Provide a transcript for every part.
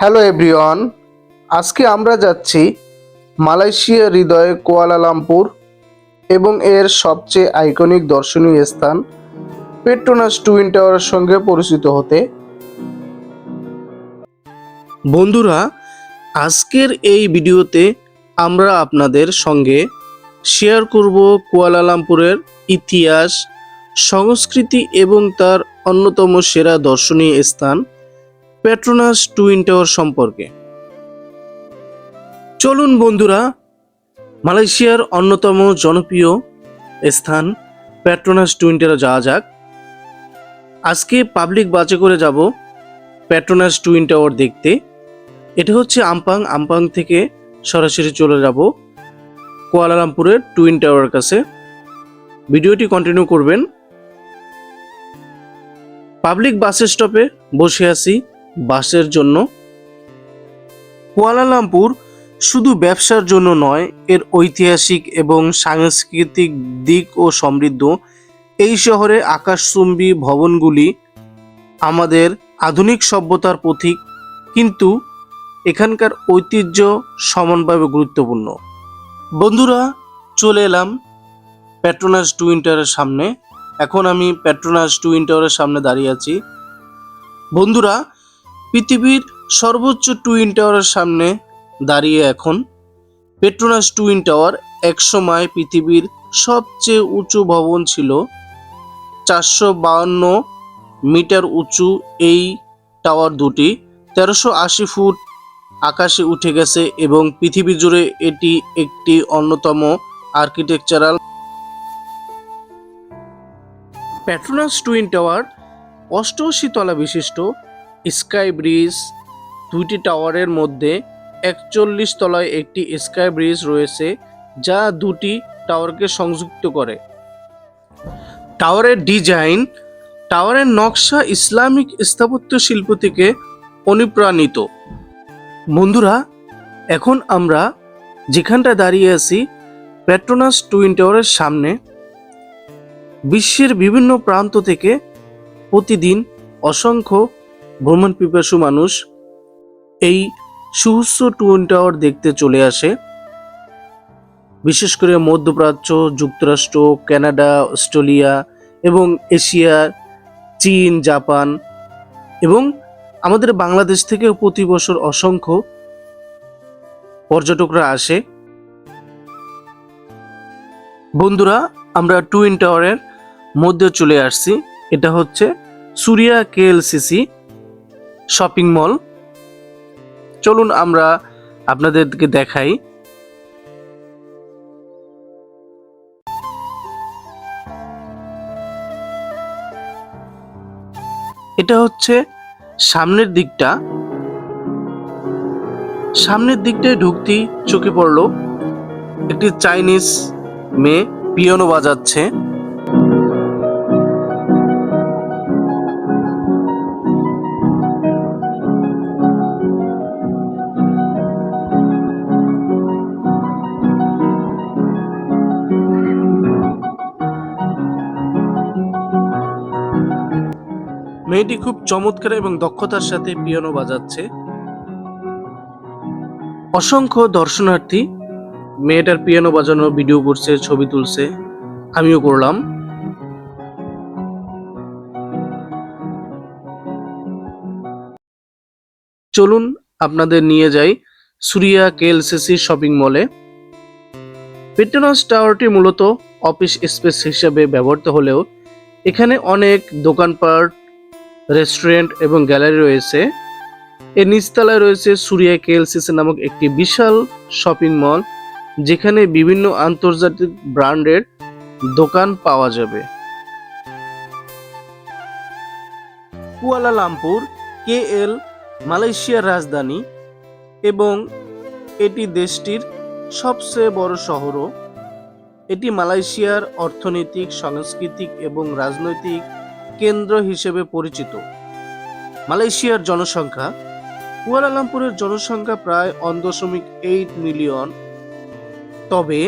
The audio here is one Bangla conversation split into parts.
হ্যালো এভরিওয়ান, আজকে আমরা যাচ্ছি মালয়েশিয়া হৃদয়ে কুয়ালালামপুর এবং এর সবচেয়ে আইকনিক দর্শনীয় স্থান পেট্রোনাস টুইন টাওয়ারের সঙ্গে পরিচিত হতে। বন্ধুরা, আজকের এই ভিডিওতে আমরা আপনাদের সঙ্গে শেয়ার করব কুয়ালালামপুরের ইতিহাস, সংস্কৃতি এবং তার অন্যতম সেরা দর্শনীয় স্থান। পেট্রোনাস টুইন টাওয়ার সম্পর্কে। চলুন বন্ধুরা, মালয়েশিয়ার অন্যতম জনপ্রিয় স্থান পেট্রোনাস টুইন টাওয়ার যাওয়া যাক। আজকে পাবলিক বাসে করে যাব পেট্রোনাস টুইন টাওয়ার দেখতে। এটা হচ্ছে আমপাং আমপাং থেকে সরাসরি চলে যাব কুয়ালালামপুরের টুইন টাওয়ার কাছে। ভিডিওটি কন্টিনিউ করবেন। পাবলিক বাস স্টপে বসে আছি। বাসের জন্য। কুয়ালালামপুর শুধু ব্যবসার জন্য নয়, এর ঐতিহাসিক এবং সাংস্কৃতিক দিক ও সমৃদ্ধ। এই শহরে আকাশচুম্বী ভবনগুলি আমাদের আধুনিক সভ্যতার প্রতীক, কিন্তু এখানকার ঐতিহ্য সমানভাবে গুরুত্বপূর্ণ। বন্ধুরা, চলে এলাম পেট্রোনাস টুইন্টারের সামনে। এখন আমি পেট্রোনাস টুইন টাওয়ারের সামনে দাঁড়িয়ে আছি। বন্ধুরা পৃথিবীর সর্বোচ্চ টুইন টাওয়ারের সামনে দাঁড়িয়ে এখন পেট্রোনাস টুইন টাওয়ার একসময় পৃথিবীর সবচেয়ে উঁচু ভবন ছিল। চারশো বাউন্ন মিটার উঁচু এই টাওয়ার দুটি তেরোশো আশি ফুট আকাশে উঠে গেছে এবং পৃথিবী জুড়ে এটি একটি অন্যতম আর্কিটেকচারাল প্যাট্রোনাস টুইন টাওয়ার অষ্টআশি তলা বিশিষ্ট স্কাই ব্রিজ দুইটি টাওয়ারের মধ্যে একচল্লিশ তলায় একটি স্কাই ব্রিজ রয়েছে, যা দুটি টাওয়ারকে সংযুক্ত করে। টাওয়ারের ডিজাইন টাওয়ারের নকশা ইসলামিক স্থাপত্য শিল্প থেকে অনুপ্রাণিত। বন্ধুরা, এখন আমরা যেখানটা দাঁড়িয়ে আছি, পেট্রোনাস টুইন টাওয়ারের সামনে, বিশ্বের বিভিন্ন প্রান্ত থেকে প্রতিদিন অসংখ্য ভ্রমণ পিপাসু মানুষ এই সুউচ্চ টুইন টাওয়ার দেখতে চলে আসে। বিশেষ করে মধ্যপ্রাচ্য, যুক্তরাষ্ট্র, কানাডা, অস্ট্রেলিয়া এবং এশিয়া, চীন, জাপান এবং আমাদের বাংলাদেশ থেকেও প্রতি বছর অসংখ্য পর্যটকরা আসে। বন্ধুরা, আমরা টুইন টাওয়ারের মধ্যে চলে আসছি। এটা হচ্ছে সুরিয়া কেএলসিসি। শপিং মল। চলুন আমরা আপনাদেরকে দেখাই। এটা হচ্ছে সামনের দিকটা। সামনের দিকটায় ঢুকতেই চোখে পড়ল একটি চাইনিজ মেয়ে পিয়ানো বাজাচ্ছে। মেয়েটি খুব চমৎকার এবং দক্ষতার সাথে পিয়ানো বাজাচ্ছে। অসংখ্য দর্শনার্থী মেয়েটার পিয়ানো বাজানোর ভিডিও করছে, ছবি তুলছে। আমিও করলাম। চলুন আপনাদের নিয়ে যাই সুরিয়া কেএলসিসি শপিং মলে। পেট্রোনাস টাওয়ারটি মূলত অফিস স্পেস হিসেবে ব্যবহৃত হলেও এখানে অনেক দোকানপাট রেস্টুরেন্ট এবং গ্যালারি রয়েছে। এর নিচতলায় রয়েছে সুরিয়া কেএলসিসি নামক একটি বিশাল শপিং মল, যেখানে বিভিন্ন আন্তর্জাতিক ব্র্যান্ডের দোকান পাওয়া যাবে। কুয়ালালামপুর, কেএল, মালয়েশিয়ার রাজধানী এবং এটি দেশটির সবচেয়ে বড় শহরও। এটি মালয়েশিয়ার অর্থনৈতিক, সাংস্কৃতিক এবং রাজনৈতিক কেন্দ্র হিসেবে পরিচিত। মালয়েশিয়ার জনসংখ্যা, কুয়ালালামপুরের জনসংখ্যা প্রায় ওয়ান দশমিক এইট মিলিয়ন। তবে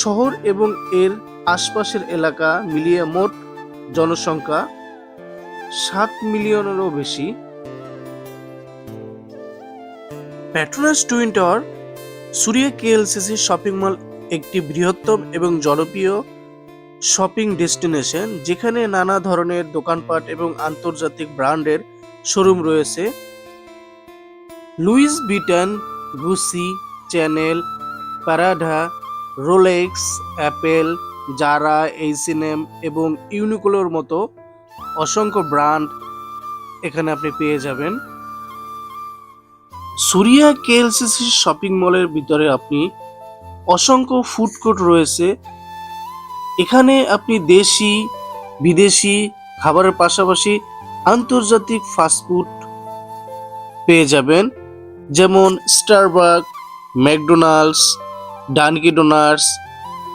শহর এবং এর আশপাশের এলাকা মিলিয়ে মোট জনসংখ্যা সাত মিলিয়নেরও বেশি। Petronas twin tower Suria KLCC shopping mall একটি বৃহত্তম এবং জনপ্রিয় শপিং ডেস্টিনেশন, যেখানে নানা ধরনের দোকানপাট এবং আন্তর্জাতিক ব্র্যান্ডের শোরুম রয়েছে। Louis Vuitton Gucci, Chanel, Prada, Rolex, Apple, Zara এইসিনেম এবং ইউনিকোলোর মতো অসংখ্য ব্র্যান্ড এখানে আপনি পেয়ে যাবেন। সুরিয়া কেএলসিসি শপিং মলের ভিতরে আপনি অসংখ্য ফুড কোর্ট রয়েছে। এখানে আপনি দেশি, বিদেশি খাবারের পাশাপাশি আন্তর্জাতিক ফাস্টফুড পেয়ে যাবেন। যেমন Starbuck McDonald's Dunkin Donuts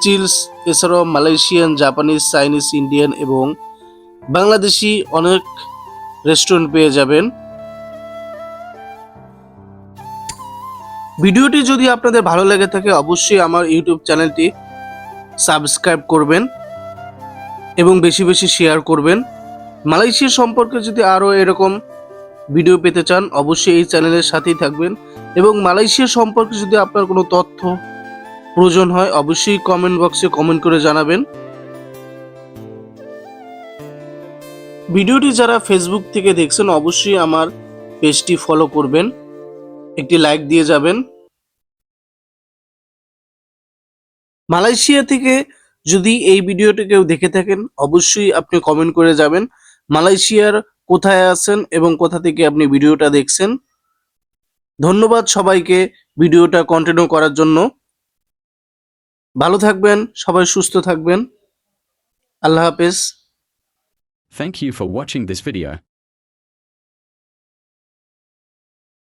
Chili's এছাড়াও মালয়েশিয়ান জাপানিজ চাইনিজ ইন্ডিয়ান এবং বাংলাদেশি অনেক রেস্টুরেন্ট পেয়ে যাবেন। ভিডিওটি যদি আপনাদের ভালো লেগে থাকে, অবশ্যই আমার ইউটিউব চ্যানেলটি সাবস্ক্রাইব করবেন এবং বেশি বেশি শেয়ার করবেন। মালয়েশিয়া সম্পর্কে যদি আরও এরকম ভিডিও পেতে চান, অবশ্যই এই চ্যানেলের সাথেই থাকবেন। এবং মালয়েশিয়া সম্পর্কে যদি আপনার কোনো তথ্য প্রয়োজন হয়, অবশ্যই কমেন্ট বক্সে কমেন্ট করে জানাবেন। ভিডিওটি যারা ফেসবুক থেকে দেখছেন, অবশ্যই আমার পেজটি ফলো করবেন। একটি লাইক দিয়ে যাবেন। মালয়েশিয়া থেকে যদি এই ভিডিওটি কেউ দেখে থাকেন, অবশ্যই আপনি কমেন্ট করে যাবেন, মালয়েশিয়ার কোথায় আছেন এবং কোথা থেকে আপনি ভিডিওটা দেখছেন। ধন্যবাদ সবাইকে ভিডিওটা কন্টিনিউ করার জন্য। ভালো থাকবেন, সবাই সুস্থ থাকবেন। আল্লাহ হাফেজ। Thank you for watching this video.